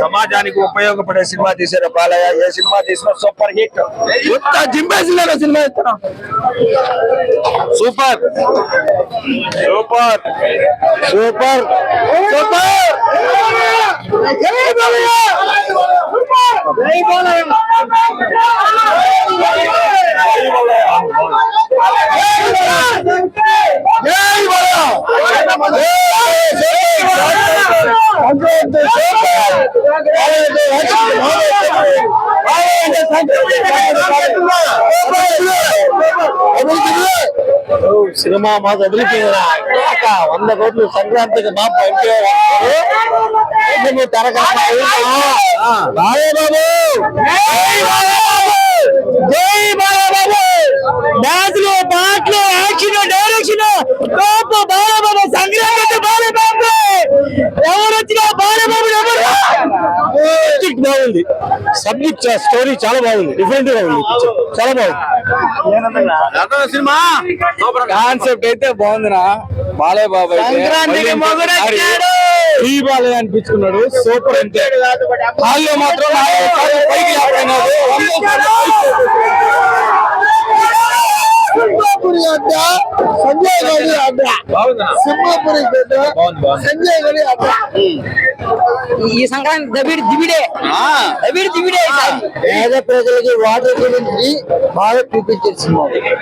సమాజానికి ఉపయోగపడే సినిమా తీసారు బాలయ్య. ఏ సినిమా తీసినా సూపర్ హిట్. కొత్త జింపేసినారు సినిమా ఇస్తున్నా సూపర్. సూపర్. సూపర్. సూపర్ జై బాలయ్య జై బాలయ్య జై సినిమా మాకు వదిలిపోయిందా వంద కోట్లు సంక్రాంతికి మా బాలయ్య బాబు! జై బాబు! డాన్సులు పాటలు యాక్షన్ డైరెక్షన్ కోప బాగుంది. సబ్జెక్ట్ స్టోరీ చాలా బాగుంది. డిఫరెంట్గా ఉంది. చాలా బాగుంది. సినిమా? కాన్సెప్ట్ అయితే బాగుందినా బాలయ్య బాబు సంక్రాంతికి మొగుడొచ్చాడు. ఈ బాలయ్య అనిపించుకున్నాడు. సూపర్ అంటే హాల్లో మాత్రం సింహాపురి అడ్డ సంజయ్ గారి అడ్డ. సింహాపురి గడ్డ సంజయ్ గారి అడ్డ. ఈ సంక్రాంతి దబిడి దిబిడే. దబిడి దిబిడే. పేద ప్రజలకి వాటర్ గురించి బాగా చూపించారు సినిమా